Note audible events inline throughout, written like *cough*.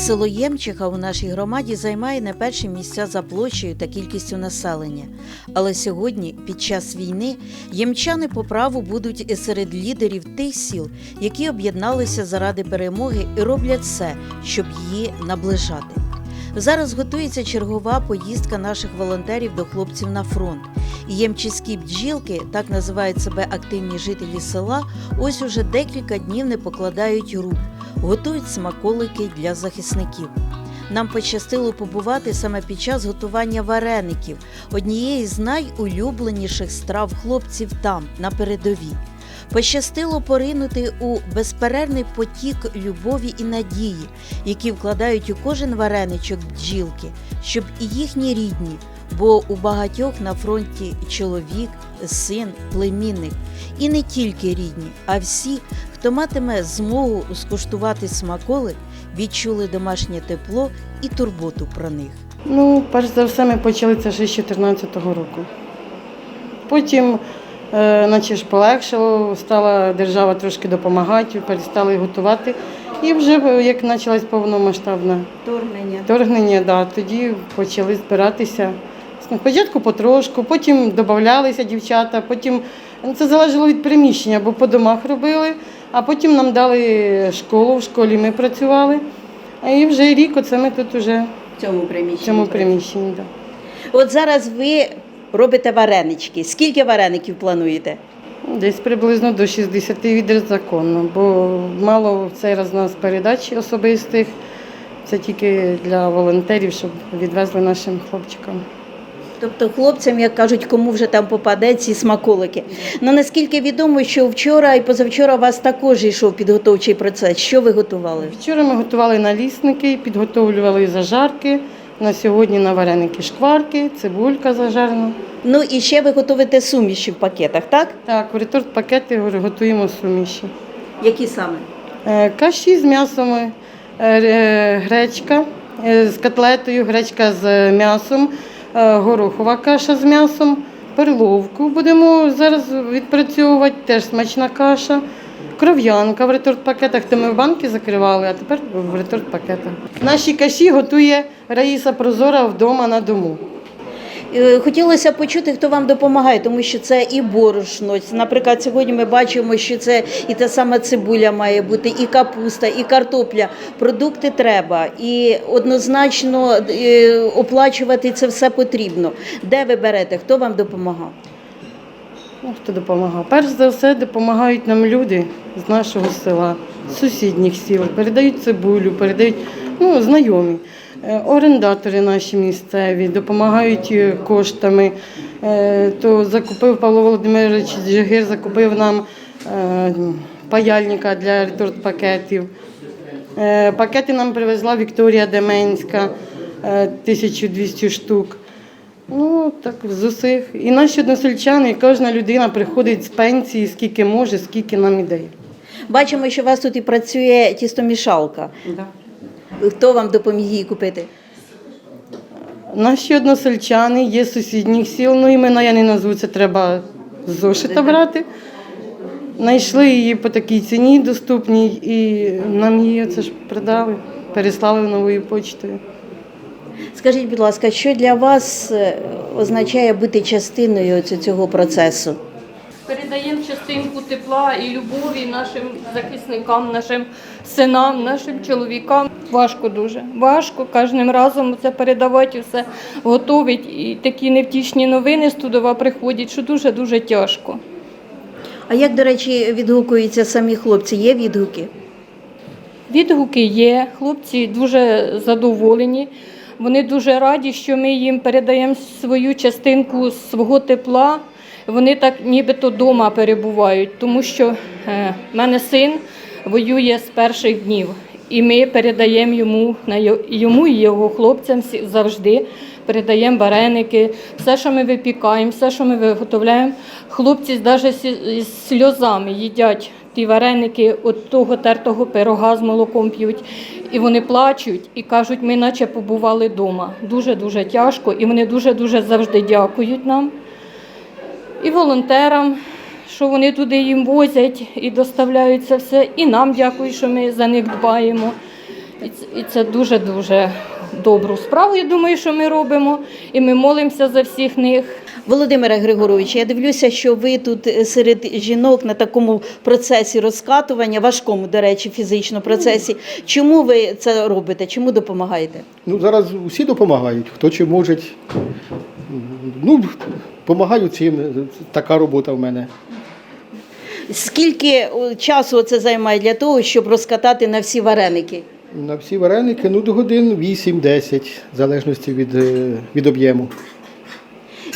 Село Ємчиха у нашій громаді займає не перші місця за площею та кількістю населення. Але сьогодні, під час війни, ємчани по праву будуть серед лідерів тих сіл, які об'єдналися заради перемоги і роблять все, щоб її наближати. Зараз готується чергова поїздка наших волонтерів до хлопців на фронт. Ємчиські бджілки, так називають себе активні жителі села, ось уже декілька днів не покладають рук, готують смаколики для захисників. Нам пощастило побувати саме під час готування вареників, однієї з найулюбленіших страв хлопців там, на передовій. Пощастило поринути у безперервний потік любові і надії, які вкладають у кожен вареничок бджілки, щоб і їхні рідні, бо у багатьох на фронті чоловік, син, племінник, і не тільки рідні, а всі, хто матиме змогу скуштувати смаколи, відчули домашнє тепло і турботу про них. Ну, перш за все, ми почали це ще з 2014 року. Потім, е, наче ж полегшало, стала держава трошки допомагати, перестали готувати. І вже е, як почалось повномасштабне Вторгнення. вторгнення, да, тоді почали збиратися. Спочатку потрошку, потім додавалися дівчата, потім ну, це залежало від приміщення, бо по домах робили, а потім нам дали школу, в школі ми працювали. А і вже рік оце ми тут уже В цьому в приміщенні. цьому приміщенні. Да. От зараз ви робите варенички. Скільки вареників плануєте? Десь приблизно до 60 відер законно, бо мало в цей раз у нас передач особистих. Це тільки для волонтерів, щоб відвезли нашим хлопчикам. Тобто хлопцям, як кажуть, кому вже там попаде ці смаколики. Ну наскільки відомо, що вчора і позавчора у вас також йшов підготовчий процес. Що ви готували? Вчора ми готували налісники, підготовлювали зажарки. На сьогодні на вареники шкварки, цибулька зажарена. Ну і ще ви готуєте суміші в пакетах, так? Так, в реторт пакети готуємо суміші. Які саме? Е, Каші з м'ясом, е, гречка е, з котлетою, гречка з м'ясом, горохова каша з м'ясом, перловку будемо зараз відпрацьовувати, теж смачна каша. Кров'янка в реторт-пакетах, то ми в банки закривали, а тепер в реторт-пакетах. Наші каші готує Раїса Прозора вдома на дому. Е, Хотілося почути, хто вам допомагає, тому що це і борошно. Наприклад, сьогодні ми бачимо, що це і та сама цибуля має бути, і капуста, і картопля. Продукти треба, і однозначно е, оплачувати це все потрібно. Де ви берете? Хто вам допомагав? Ну, хто допомагав? Перш за все допомагають нам люди з нашого села, з сусідніх сіл, передають цибулю, передають ну, знайомі. Е, Орендатори наші місцеві допомагають е, коштами. Е, То закупив Павло Володимирович Джигир, закупив нам паяльника для реторт-пакетів. Пакети нам привезла Вікторія Деменська, е, 1200 штук. Ну, так, з усіх. І наші односельчани, і кожна людина приходить з пенсії, скільки може, скільки нам іде. Бачимо, що у вас тут і працює тістомішалка. Хто вам допоміг її купити? Наші односельчани є з сусідніх сіл, ну імена я не назву, це треба з зошита брати. Знайшли її по такій ціні доступній і нам її це ж продали, переслали новою почтою. Скажіть, будь ласка, що для вас е, означає бути частиною цього процесу? Передаємо частинку тепла і любові нашим захисникам, нашим синам, нашим чоловікам. Важко дуже. Важко кожним разом це передавати все готовить. І такі невтішні новини з Тудова приходять, що дуже-дуже тяжко. А як, до речі, відгукуються самі хлопці? Є відгуки? Відгуки є, хлопці дуже задоволені. Вони дуже раді, що ми їм передаємо свою частинку свого тепла. Вони так нібито вдома перебувають, тому що е, в мене син воює з перших днів, і ми передаємо йому на йо- йому і його хлопцям завжди передаємо вареники, все, що ми випікаємо, все, що ми виготовляємо. Хлопці навіть з сльозами їдять ті вареники от того тертого пирога з молоком п'ють. І вони плачуть і кажуть, ми наче побували вдома. Дуже-дуже тяжко, і вони дуже-дуже завжди дякують нам. І волонтерам, що вони туди їм возять і доставляють це все. І нам дякують, що ми за них дбаємо. І це, дуже-дуже добру справу, я думаю, що ми робимо. І ми молимося за всіх них. Володимире Григоровичу, я дивлюся, що ви тут е, серед жінок на такому процесі розкатування, важкому, до речі, фізично процесі. Чому ви це робите? Чому допомагаєте? Ну, зараз усі допомагають, хто чи може. Ну, допомагаю цим. Така робота в мене. Скільки е, часу це займає для того, щоб розкатати на всі вареники? На всі вареники ну, до годин 8-10, в залежності від, е, від об'єму.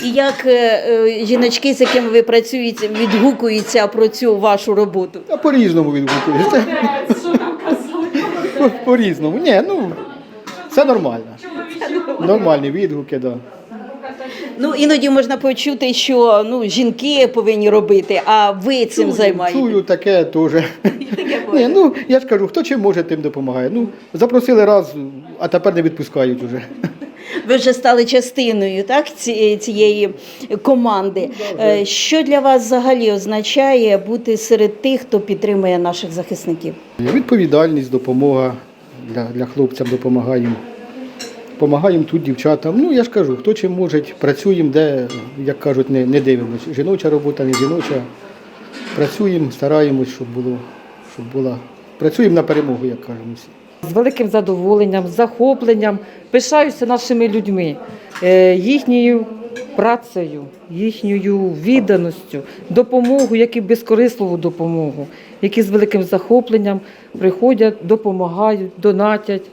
І як е, жіночки, з якими ви працюєте, відгукуються про цю вашу роботу? А по-різному відгукується. По- По-різному. Ні, ну, це нормально. Нормальні відгуки, так. Да. Ну іноді можна почути, що ну жінки повинні робити, а ви цим займаєтесь. Чую таке теж. Ні, ну, я ж кажу, хто чим може, тим допомагає. Ну, запросили раз, а тепер не відпускають уже. Ви вже стали частиною так, цієї команди. Е, Що для вас взагалі означає бути серед тих, хто підтримує наших захисників? Відповідальність, допомога для, для хлопцям допомагаємо. Помагаємо тут дівчатам. Ну, я ж кажу, хто чим може, працюємо, де, як кажуть, не, не дивимося. Жіноча робота, не жіноча. Працюємо, стараємось, щоб було, щоб була. Працюємо на перемогу, як кажемо. З великим задоволенням, захопленням пишаюся нашими людьми, е, їхньою працею, їхньою відданістю, допомогою, як і безкорисливу допомогу, які з великим захопленням приходять, допомагають, донатять,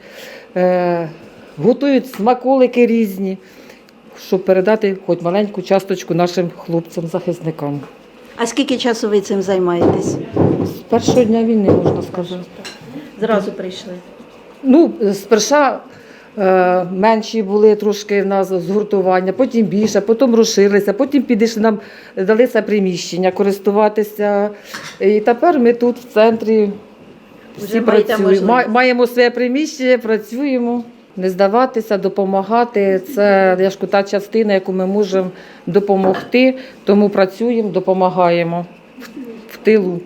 е, готують смаколики різні, щоб передати хоч маленьку часточку нашим хлопцям-захисникам. А скільки часу ви цим займаєтесь? З першого дня війни можна сказати. Зразу прийшли. Ну, сперша е, менші були трошки в нас згуртування, потім більше, потім розширилися, потім підійшли нам, дали це приміщення користуватися. І тепер ми тут в центрі Вже всі маєте працюємо. можливість. Ма- Маємо своє приміщення, працюємо. Не здаватися, допомагати. Це я ж та частина, яку ми можемо допомогти, тому працюємо, допомагаємо в, в тилу.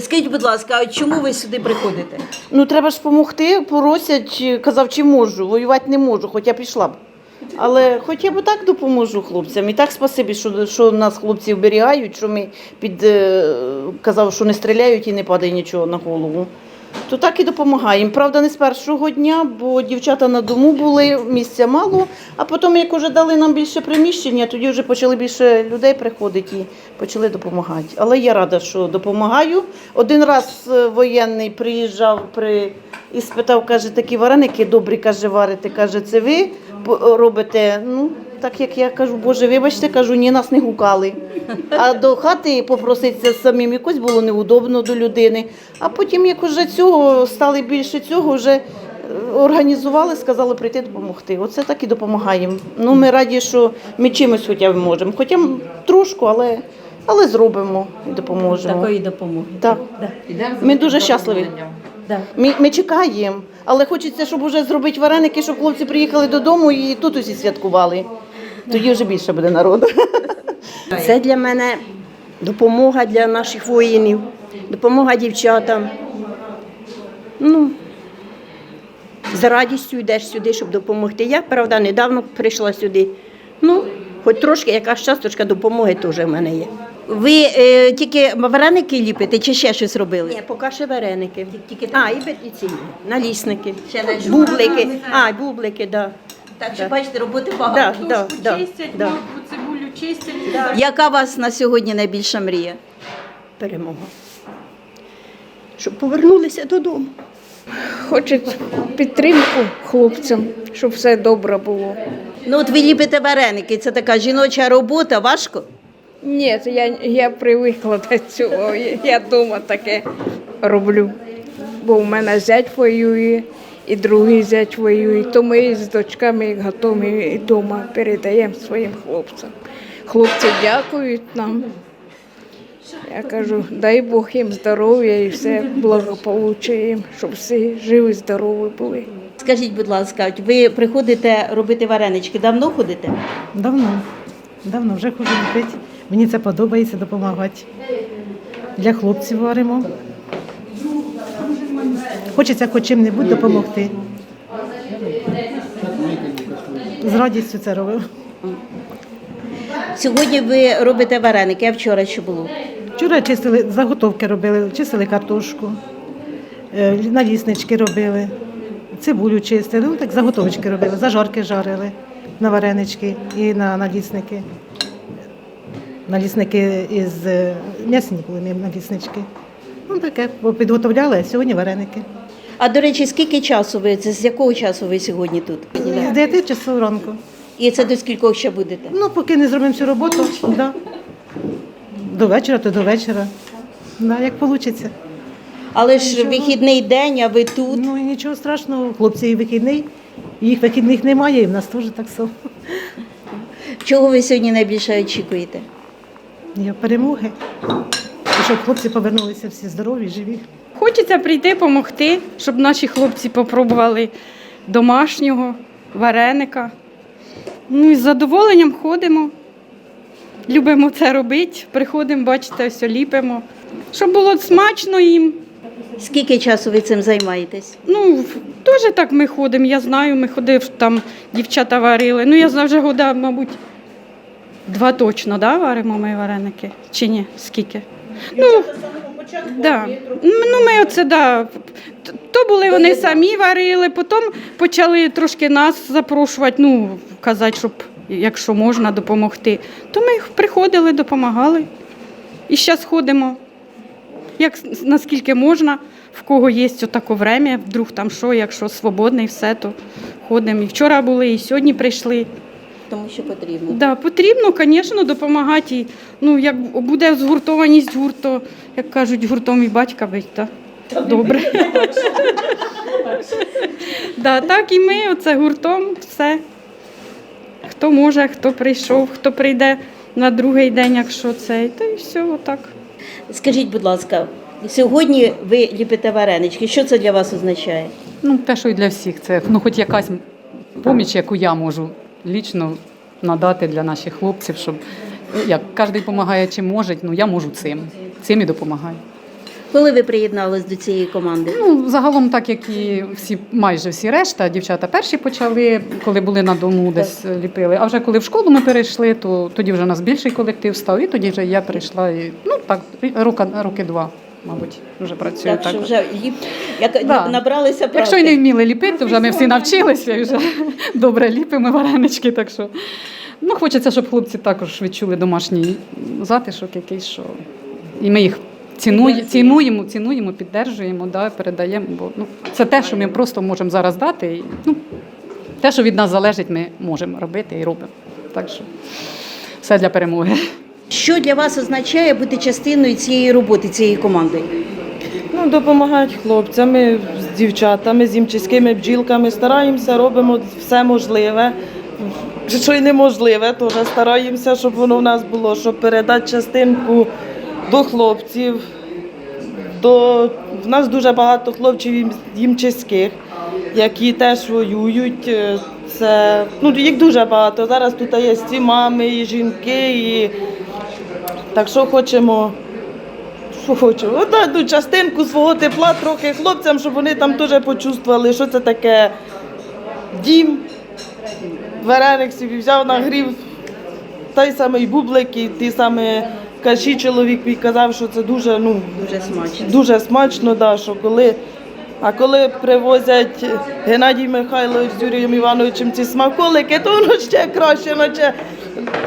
Скажіть, будь ласка, а чому ви сюди приходите? Ну треба ж допомогти, просять, казав, чи можу, воювати не можу, хоч я пішла б. Але хоч я б так допоможу хлопцям. І так спасибі, що, що нас хлопці оберігають, що ми під е, казав, що не стріляють і не падає нічого на голову. То так і допомагаємо. Правда, не з першого дня, бо дівчата на дому були, місця мало. А потім, як вже дали нам більше приміщення, тоді вже почали більше людей приходити і почали допомагати. Але я рада, що допомагаю. Один раз е, воєнний приїжджав при і спитав, каже, такі вареники добрі, каже, варите. Каже, це ви робите? Ну, так як я кажу, Боже, вибачте, кажу, ні, нас не гукали. А до хати попроситися самим якось було неудобно до людини. А потім, як уже цього стали більше цього, вже е, організували, сказали прийти допомогти. Оце так і допомагаємо. Ну, ми раді, що ми чимось хоча б можемо. Хоча б трошку, але, але зробимо і допоможемо. Такої допомоги. Так. Ми дуже щасливі. Да. Ми, ми чекаємо, але хочеться, щоб вже зробити вареники, щоб хлопці приїхали додому і тут усі святкували. Тоді вже більше буде народу. Це для мене допомога для наших воїнів, допомога дівчатам. Ну, з радістю йдеш сюди, щоб допомогти. Я, правда, недавно прийшла сюди. Ну, хоч трошки якась часточка допомоги теж в мене є. Ви е, тільки вареники ліпите чи ще щось робили? Ні, поки ще вареники. Тільки А, і, і ці налісники, Ще бублики. А, бублики, так. Так що бачите, роботи багато. Да, да, да, чистять, да. моркву, цибулю чистять. Яка вас на сьогодні найбільша мрія? Перемога. Щоб повернулися додому. Хочуть підтримку хлопцям, щоб все добре було. Ну от ви ліпите вареники, це така жіноча робота, важко? Ні, це я, я привикла до цього. Я- Я вдома таке роблю. Бо в мене зять воює, і другий зять воює. То ми з дочками готові і вдома передаємо своїм хлопцям. Хлопці дякують нам. Я кажу, дай Бог їм здоров'я і все благополуччя їм, щоб всі живі, здорові були. Скажіть, будь ласка, ви приходите робити варенички, давно ходите? Давно. Давно вже хожу ліпити. Мені це подобається допомагати. Для хлопців варимо. Хочеться хоч чим-небудь допомогти. З радістю це робив. Сьогодні ви робите вареники, а вчора що було? Вчора чистили заготовки робили, чистили картошку, е, наліснички робили, цибулю чистили, ну так заготовочки робили, зажарки жарили на варенички і на налісники. Налісники із е, м'ясні були наліснички. Ну таке, бо підготовляли, а сьогодні вареники. А до речі, скільки часу ви це з якого часу ви сьогодні тут? З 9 часу ранку. І це до скількох ще будете? Ну, поки не зробимо всю роботу, да. до вечора, то до вечора. Да, як вийде. Але ж вихідний день, а ви тут. Ну і нічого страшного, хлопці і вихідний. Їх вихідних немає, і в нас теж так само. Чого ви сьогодні найбільше очікуєте? Є перемоги. І щоб хлопці повернулися всі здорові, живі. Хочеться прийти допомогти, щоб наші хлопці попробували домашнього вареника. Ну і з задоволенням ходимо. Любимо це робити. Приходимо, бачите, все ліпимо. Щоб було смачно їм. Скільки часу ви цим займаєтесь? Ну, теж так ми ходимо. Я знаю, ми ходив, там дівчата варили. Ну, я знаю, вже года, мабуть, два точно, да, варимо ми вареники? Чи ні? Скільки? Ну, да. ну ми оце, да. То були вони самі варили, потім почали трошки нас запрошувати, ну, казати, щоб якщо можна допомогти. То ми приходили, допомагали. І зараз ходимо як наскільки можна, в кого є отаке время, вдруг там що, якщо свободний, все, то ходимо. І вчора були, і сьогодні прийшли. Тому що потрібно. Да, потрібно, звісно, допомагати. І, ну, як буде згуртованість гурт, то, як кажуть, гуртом і батька бить, то добре. да, так і ми, оце гуртом, все. Хто може, хто прийшов, хто прийде на другий день, якщо це, то і все, отак. Скажіть, будь ласка, сьогодні ви ліпите варенички. Що це для вас означає? Ну, те, що і для всіх, це ну, хоч якась поміч, яку я можу лічно надати для наших хлопців, щоб як кожен допомагає чим може, ну я можу цим. Цим і допомагаю. Коли ви приєднались до цієї команди? Ну, загалом, так як і всі, майже всі решта, дівчата перші почали, коли були на дому, десь ліпили. А вже коли в школу ми перейшли, то тоді вже у нас більший колектив став, і тоді вже я прийшла. І, ну так, роки, роки два, мабуть, вже працюю. Так що вже ліп... як Да. набралися правди. Якщо й не вміли ліпити, то вже ми всі *laughs* навчилися і вже *laughs* добре ліпимо варенички. Так що ну, хочеться, щоб хлопці також відчули домашній затишок якийсь, що і ми їх цінує, цінуємо, цінуємо, піддержуємо, да, передаємо. Бо ну, це те, що ми просто можемо зараз дати. І, ну, те, що від нас залежить, ми можемо робити і робимо. Так що все для перемоги. Що для вас означає бути частиною цієї роботи, цієї команди? Ну, допомагають хлопцям, ми з дівчатами, з імчиськими бджілками стараємося, робимо все можливе. Що й неможливе, теж стараємося, щоб воно в нас було, щоб передати частинку до хлопців. До... В нас дуже багато хлопців їмчиських, які теж воюють. Е, Це, ну, їх дуже багато. Зараз тут є і мами, і жінки, і так що хочемо що хочу. Отак ну, частинку свого тепла трохи хлопцям, щоб вони там теж почувствували, що це таке дім. Вареник собі взяв, нагрів той самий бублик і ті самі каші чоловік мій казав, що це дуже, ну, Дуже смачно. дуже смачно, да, що коли. А коли привозять Геннадій Михайлович з Юрієм Івановичем ці смаколики, то воно ще краще, наче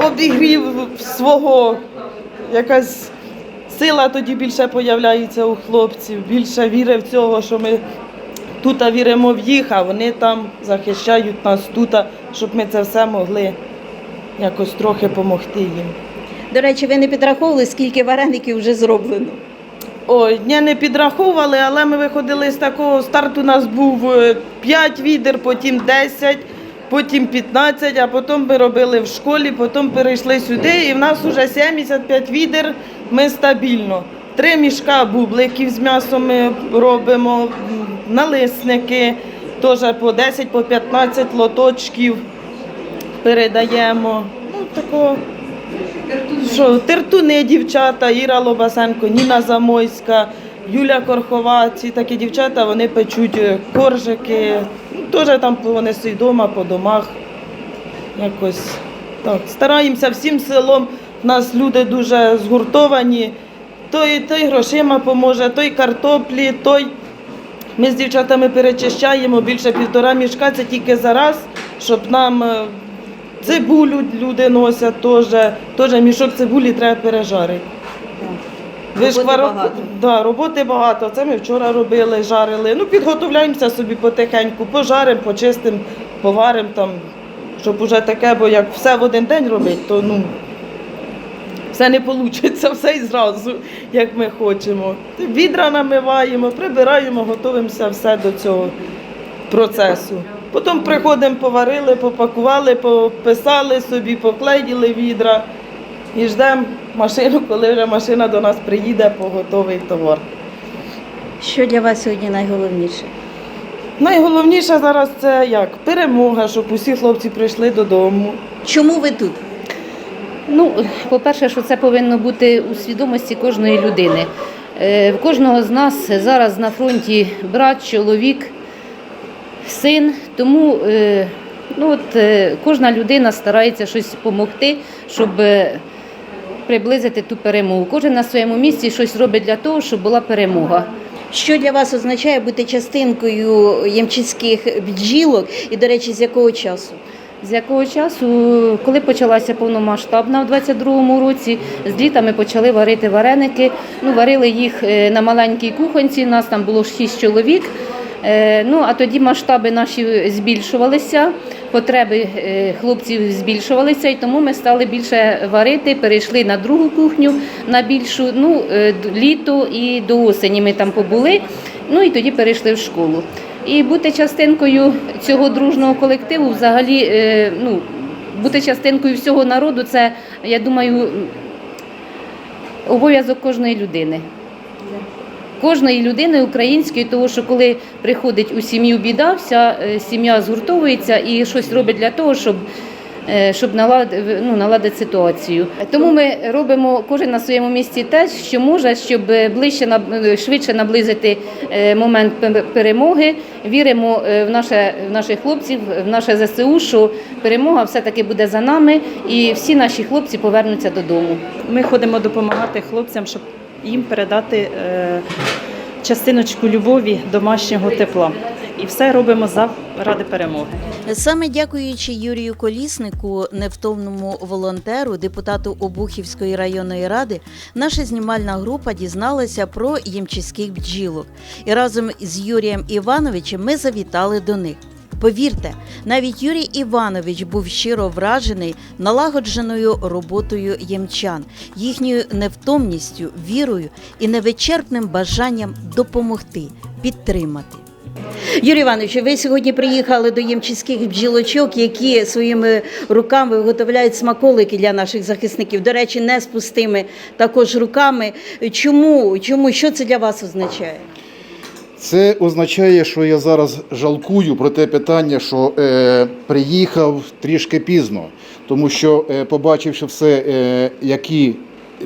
обігрів свого якась сила тоді більше появляється у хлопців, більше віри в цього, що ми тут віримо в їх, а вони там захищають нас тут, щоб ми це все могли якось трохи допомогти їм. До речі, ви не підраховували, скільки вареників вже зроблено? Ой, ні, не підраховували, але ми виходили з такого старту. У нас був 5 відер, потім 10, потім 15, а потім ми робили в школі, потім перейшли сюди, і в нас вже 75 відер. Ми стабільно. Три мішка бубликів з м'ясом ми робимо, налисники, теж по 10, по 15 лоточків передаємо. Ну, такого. Що, тертуни дівчата, Іра Лобасенко, Ніна Замойська, Юля Корхова, ці такі дівчата, вони печуть е, коржики. Теж там вони свій вдома, по домах. Якось так. Стараємося всім селом. У нас люди дуже згуртовані. Той, той грошима поможе, той картоплі, той. Ми з дівчатами перечищаємо більше півтора мішка, це тільки за раз, щоб нам е, цибулю люди носять теж. Теж мішок цибулі треба пережарити. Роботи багато. Да, роботи багато. Це ми вчора робили, жарили. Ну, підготовляємося собі потихеньку, пожаримо, почистимо, поваримо там, щоб уже таке, бо як все в один день робити, то ну, все не вийде, *laughs* все і зразу, як ми хочемо. Відра намиваємо, прибираємо, готуємося все до цього процесу. Потім приходимо, поварили, попакували, пописали собі, поклеїли відра і ждемо машину, коли вже машина до нас приїде по готовий товар. Що для вас сьогодні найголовніше? Найголовніше зараз це як перемога, щоб усі хлопці прийшли додому. Чому ви тут? Ну, по-перше, що це повинно бути у свідомості кожної людини. Е, В кожного з нас зараз на фронті брат, чоловік, син. Тому е, ну, от, е, кожна людина старається щось допомогти, щоб приблизити ту перемогу. Кожен на своєму місці щось робить для того, щоб була перемога. Що для вас означає бути частинкою ямчиських бджілок і, до речі, з якого часу? З якого часу, коли почалася повномасштабна в 22-му році, з літа ми почали варити вареники. Ну, варили їх е, на маленькій кухонці, нас там було 6 чоловік. Е, Ну, а тоді масштаби наші збільшувалися, потреби е, хлопців збільшувалися, і тому ми стали більше варити, перейшли на другу кухню, на більшу, ну, е, літо і до осені ми там побули, ну і тоді перейшли в школу. І бути частинкою цього дружного колективу, взагалі, е, ну, бути частинкою всього народу, це, я думаю, обов'язок кожної людини. Кожної людини української, тому що коли приходить у сім'ю біда, вся е, сім'я згуртовується і щось робить для того, щоб, е, щоб наладити, ну, наладити ситуацію. Тому ми робимо кожен на своєму місці те, що може, щоб ближче швидше наблизити е, момент перемоги. Віримо в наше в наших хлопців, в наше ЗСУ, що перемога все-таки буде за нами, і всі наші хлопці повернуться додому. Ми ходимо допомагати хлопцям, щоб їм передати е, частиночку любові, домашнього тепла. І все робимо заради перемоги. Саме дякуючи Юрію Коліснику, невтомному волонтеру, депутату Обухівської районної ради, наша знімальна група дізналася про ямчиських бджілок. І разом з Юрієм Івановичем ми завітали до них. Повірте, навіть Юрій Іванович був щиро вражений налагодженою роботою ємчан, їхньою невтомністю, вірою і невичерпним бажанням допомогти, підтримати. Юрій Іванович, ви сьогодні приїхали до ємчиських бджілочок, які своїми руками виготовляють смаколики для наших захисників. До речі, не з пустими також руками. Чому? Чому? Що це для вас означає? Це означає, що я зараз жалкую про те питання, що е, приїхав трішки пізно, тому що е, побачивши все, е, які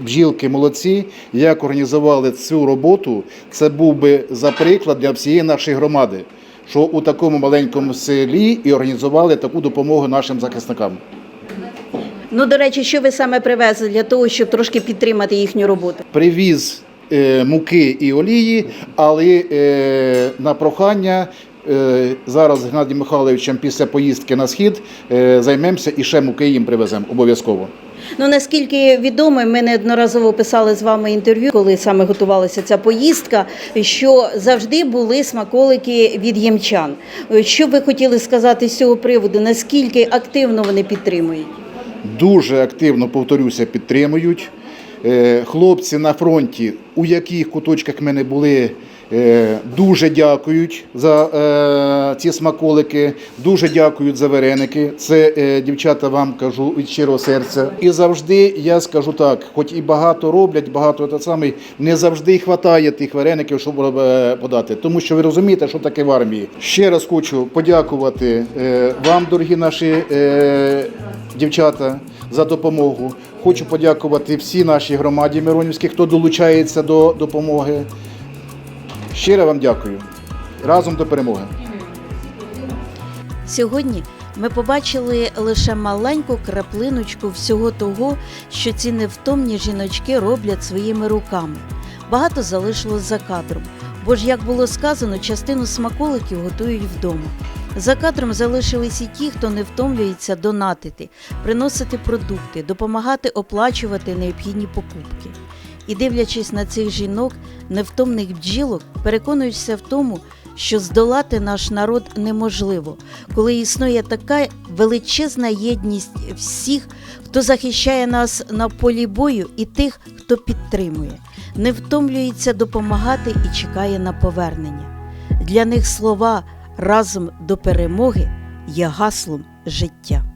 бджілки молодці, як організували цю роботу, це був би за приклад для всієї нашої громади, що у такому маленькому селі і організували таку допомогу нашим захисникам. Ну, до речі, що ви саме привезли для того, щоб трошки підтримати їхню роботу? Привіз муки і олії, але е, на прохання. е, Зараз з Геннадієм Михайловичем після поїздки на схід е, займемося і ще муки їм привеземо обов'язково. Ну наскільки відомо, ми неодноразово писали з вами інтерв'ю, коли саме готувалася ця поїздка, що завжди були смаколики від ємчан. Що ви хотіли сказати з цього приводу? Наскільки активно вони підтримують? Дуже активно, повторюся, підтримують. Е, Хлопці на фронті, у яких куточках ми не були, е, дуже дякують за е, ці смаколики, дуже дякують за вареники. Це дівчата вам кажу від щирого серця. І завжди я скажу так: хоч і багато роблять, багато те саме, не завжди вистачає тих вареників, щоб подати. Тому що ви розумієте, що таке в армії. Ще раз хочу подякувати вам, дорогі наші дівчата, за допомогу. Хочу подякувати всій нашій громаді Миронівській, хто долучається до допомоги. Щиро вам дякую. Разом до перемоги. Сьогодні ми побачили лише маленьку краплиночку всього того, що ці невтомні жіночки роблять своїми руками. Багато залишилось за кадром, бо ж, як було сказано, частину смаколиків готують вдома. За кадром залишились і ті, хто не втомлюється донатити, приносити продукти, допомагати оплачувати необхідні покупки. І дивлячись на цих жінок, невтомних бджілок, переконуєшся в тому, що здолати наш народ неможливо, коли існує така величезна єдність всіх, хто захищає нас на полі бою, і тих, хто підтримує, не втомлюється допомагати і чекає на повернення. Для них слова разом до перемоги є гаслом життя.